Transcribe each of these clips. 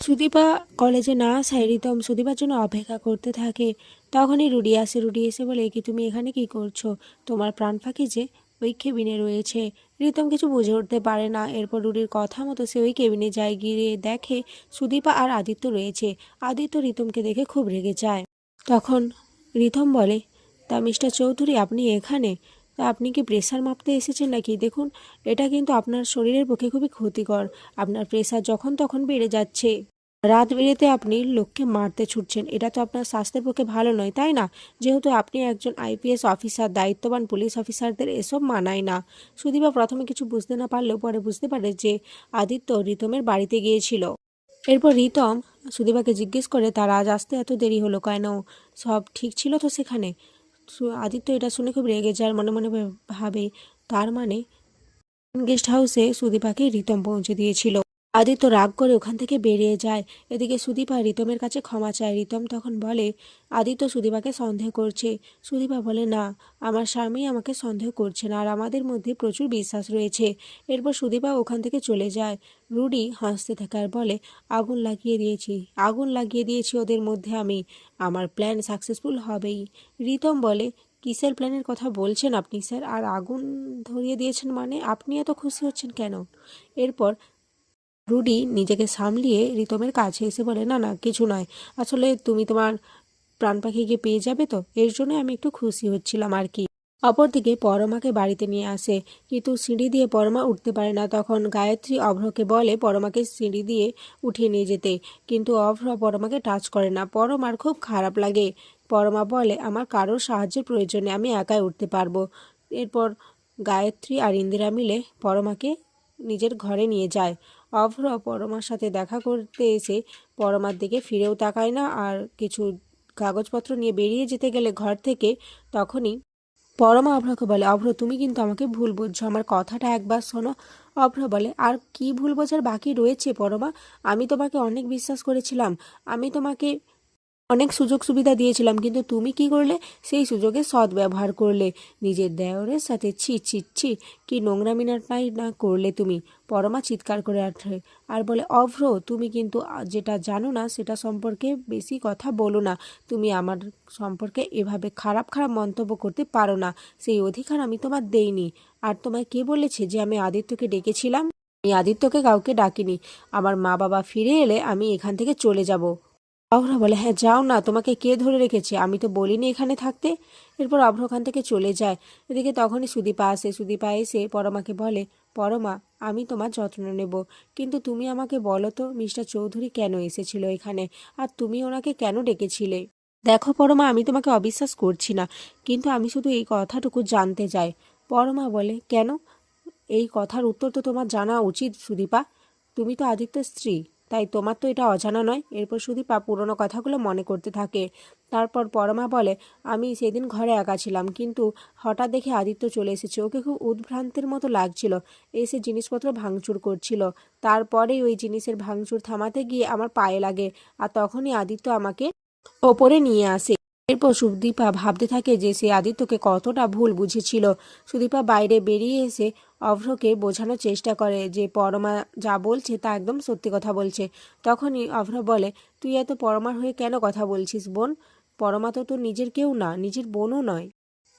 সুদীপা কলেজে না আসায় রিতম সুদীপার জন্য অপেক্ষা করতে থাকে। তখনই রুডি আসে, রুডি এসে বলে কি তুমি এখানে কি করছ? তোমার প্রাণ ফাঁকি যে ওই কেবিনে রয়েছে। রিতম কিছু বুঝে উঠতে পারে না। এরপর রুডির কথা মতো সে ওই কেবিনে যায়, গিয়ে দেখে সুদীপা আর আদিত্য রয়েছে। আদিত্য রিতমকে দেখে খুব রেগে যায়। তখন রিতম বলে, তা মিস্টার চৌধুরী, আপনি এখানে? তা আপনি কি প্রেশার মাপতে এসেছেন নাকি? দেখুন, এটা কিন্তু আপনার শরীরের পক্ষে খুবই ক্ষতিকর। আপনার প্রেশার যখন তখন বেড়ে যাচ্ছে। রাত বেড়েতে আপনি লোককে মারতে ছুটছেন। এটা তো আপনার স্বাস্থ্যের পক্ষে ভালো নয়, তাই না? যেহেতু আপনি একজন আইপিএস অফিসার দায়িত্ববান পুলিশ অফিসারদের এসব মানায় না। সুদীপা প্রথমে কিছু বুঝতে না পারলেও পরে বুঝতে পারে যে আদিত্য রিতমের বাড়িতে গিয়েছিল। এরপর রিতম সুদীপাকে জিজ্ঞেস করে, তার আজ আসতে এত দেরি হলো কেন? সব ঠিক ছিল তো সেখানে? আদিত্য এটা শুনে খুব রেগে যায় মনে মনে ভাবে, তার মানে গেস্ট হাউসে সুদীপাকে রিতম পৌঁছে দিয়েছিল। আদিত্য রাগ করে ওখান থেকে বেরিয়ে যায়। এদিকে সুদীপা রিতমের কাছে ক্ষমা চায়। রিতম তখন বলে, আদিত্য সুদীপাকে সন্দেহ করছে। সুদীপা বলে, না, আমার স্বামী আমাকে সন্দেহ করছে না, আর আমাদের মধ্যে প্রচুর বিশ্বাস রয়েছে। এরপর সুদীপা ওখান থেকে চলে যায়। রুডি হাসতে থাকে আর বলে, আগুন লাগিয়ে দিয়েছি, আগুন লাগিয়ে দিয়েছি ওদের মধ্যে আমি। আমার প্ল্যান সাকসেসফুল হবেই। রিতম বলে, কিসের প্ল্যানের কথা বলছেন আপনি স্যার? আর আগুন ধরিয়ে দিয়েছেন মানে আপনি এত খুশি হচ্ছেন কেন? এরপর রুডি নিজেকে সামলিয়ে রিতমের কাছে এসে বলে, না না, কিছু নয়। আসলে তুমি তোমার প্রাণ পাখিকে পেয়ে যাবে তো? এর জন্য আমি একটু খুশি হচ্ছিলাম আর কি। অপরদিকে পরমাকে বাড়িতে নিয়ে আসে। কিন্তু সিঁড়ি দিয়ে পরমা উঠতে পারে না। তখন গায়ত্রী অভ্রকে বলে, পরমাকে সিঁড়ি দিয়ে উঠিয়ে নিয়ে যেতে। কিন্তু অভ্র পরমাকে টাচ করে না। পরমার খুব খারাপ লাগে। পরমা বলে, আমার কারোর সাহায্যের প্রয়োজনে আমি একাই উঠতে পারব। এরপর গায়ত্রী আর ইন্দিরা মিলে পরমাকে নিজের ঘরে নিয়ে যায়। অভ্র পরমার সাথে দেখা করতে এসে পরমার দিকে ফিরেও তাকায় না আর কিছু কাগজপত্র নিয়ে বেরিয়ে যেতে গেলে ঘর থেকে তখনই পরমা অভ্রকে বলে, অভ্র, তুমি কিন্তু আমাকে ভুল বুঝছ। আমার কথাটা একবার শোনো। অভ্র বলে, আর কি ভুল বোঝার বাকি রয়েছে পরমা? আমি তোমাকে অনেক বিশ্বাস করেছিলাম। আমি তোমাকে অনেক সুযোগ সুবিধা দিয়েছিলাম, কিন্তু তুমি কি করলে? সেই সুযোগে সদ্ব্যবহার করলে। নিজের দেওরের সাথে ছি ছি ছি, কি নোংরামিনাটাই না করলে তুমি? পরমা চিৎকার করে ওঠে আর বলে, অভ্র, তুমি কিন্তু যেটা জানো না, সেটা সম্পর্কে বেশি কথা বলো না। তুমি আমার সম্পর্কে এভাবে খারাপ খারাপ মন্তব্য করতে পারো না। সেই অধিকার আমি তোমার দেইনি। আর তোমায় কে বলেছে যে আমি আদিত্যকে ডেকেছিলাম? আমি আদিত্যকে কাউকে ডাকিনি। আমার মা বাবা ফিরে এলে আমি এখান থেকে চলে যাব। অভ্র বলে হ্যাঁ যাও না, তোমাকে কে ধরে রেখেছে? আমি তো বলিনি এখানে থাকতে। এরপর অভ্র ওখান থেকে চলে যায়। এদিকে তখনই সুদীপা আসে। সুদীপা এসে পরমাকে বলে, পরমা, আমি তোমার যত্ন নেব। কিন্তু তুমি আমাকে বলো তো, মিস্টার চৌধুরী কেন এসেছিল এখানে? আর তুমি ওনাকে কেন ডেকেছিলে? দেখো পরমা, আমি তোমাকে অবিশ্বাস করছি না, কিন্তু আমি শুধু এই কথাটুকু জানতে চাই। পরমা বলে, কেন? এই কথার উত্তর তো তোমার জানা উচিত, সুদীপা। তুমি তো আদিত্যের স্ত্রী। তাই তোমার তো এটা অজানা নয়। এরপর সুদীপা পুরনো কথাগুলো মনে করতে থাকে। তারপর পরমা বলে, আমি সেদিন ঘরে একা ছিলাম, কিন্তু হঠাৎ দেখে আদিত্য চলে এসেছে। ওকে খুব উদ্ভ্রান্তের মতো লাগছিল। এসে জিনিসপত্র ভাঙচুর করছিল। তারপরেই ওই জিনিসের ভাঙচুর থামাতে গিয়ে আমার পায়ে লাগে। আর তখনই আদিত্য আমাকে ওপরে নিয়ে আসে। এরপর সুদীপা ভাবতে থাকে যে সে আদিত্যকে কতটা ভুল বুঝেছিল। সুদীপা বাইরে বেরিয়ে এসে অভ্রকে বোঝানোর চেষ্টা করে যে পরমা যা বলছে তা একদম সত্যি কথা বলছে। তখনই অভ্র বলে, তুই এত পরমার হয়ে কেন কথা বলছিস বোন? পরমা তো তোর নিজের কেউ না, নিজের বোনও নয়।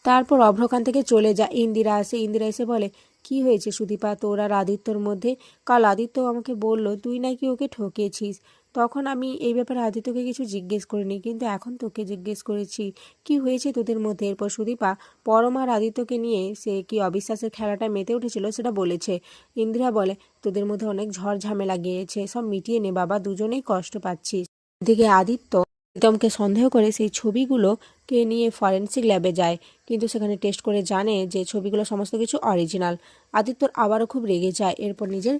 তারপর অভ্রখান থেকে চলে যায়। ইন্দিরা আসে, ইন্দিরা এসে বলে, কি হয়েছে সুদীপা? তোর আর আদিত্যর মধ্যে? কাল আদিত্য আমাকে বলল, তুই নাকি ওকে ঠকিয়েছিস। তখন আমি এই ব্যাপারে আদিত্যকে কিছু জিজ্ঞেস করিনি, কিন্তু এখন তোকে জিজ্ঞেস করেছি, কি হয়েছে তোদের মধ্যে? এরপর সুদীপা পরমার আদিত্যকে নিয়ে সে কি অবিশ্বাসের খেলাটা মেতে উঠেছিল সেটা বলেছে। ইন্দিরা বলে, তোদের মধ্যে অনেক ঝড় ঝামেলা গিয়েছে, সব মিটিয়ে নে বাবা, দুজনেই কষ্ট পাচ্ছিস। এদিকে আদিত্য প্রীতমকে সন্দেহ করে সেই ছবিগুলোকে নিয়ে ফরেন্সিক ল্যাবে যায়, কিন্তু সেখানে টেস্ট করে জানে যে ছবিগুলো সমস্ত কিছু অরিজিনাল। আদিত্যর আবারও খুব রেগে যায়, এরপর নিজের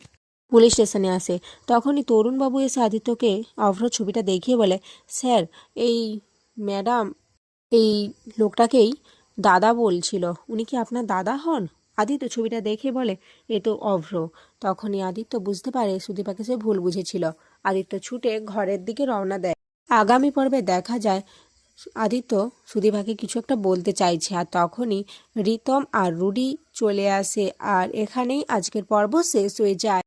পুলিশ স্টেশনে আসে। তখনই তরুণবাবু এসে আদিত্যকে অভ্র ছবিটা দেখিয়ে বলে, স্যার, এই ম্যাডাম, এই লোকটাকেই দাদা বলছিল। উনি কি আপনার দাদা হন? আদিত্য ছবিটা দেখে বলে, এ তো অভ্র। তখনই আদিত্য বুঝতে পারে সুদীপাকে সে ভুল বুঝেছিল। আদিত্য ছুটে ঘরের দিকে রওনা দেয়। আগামী পর্বে দেখা যায় আদিত্য সুদীপাকে কিছু একটা বলতে চাইছে আর তখনই রিতম আর রুডি চলে আসে। আর এখানেই আজকের পর্ব শেষ হয়ে যায়।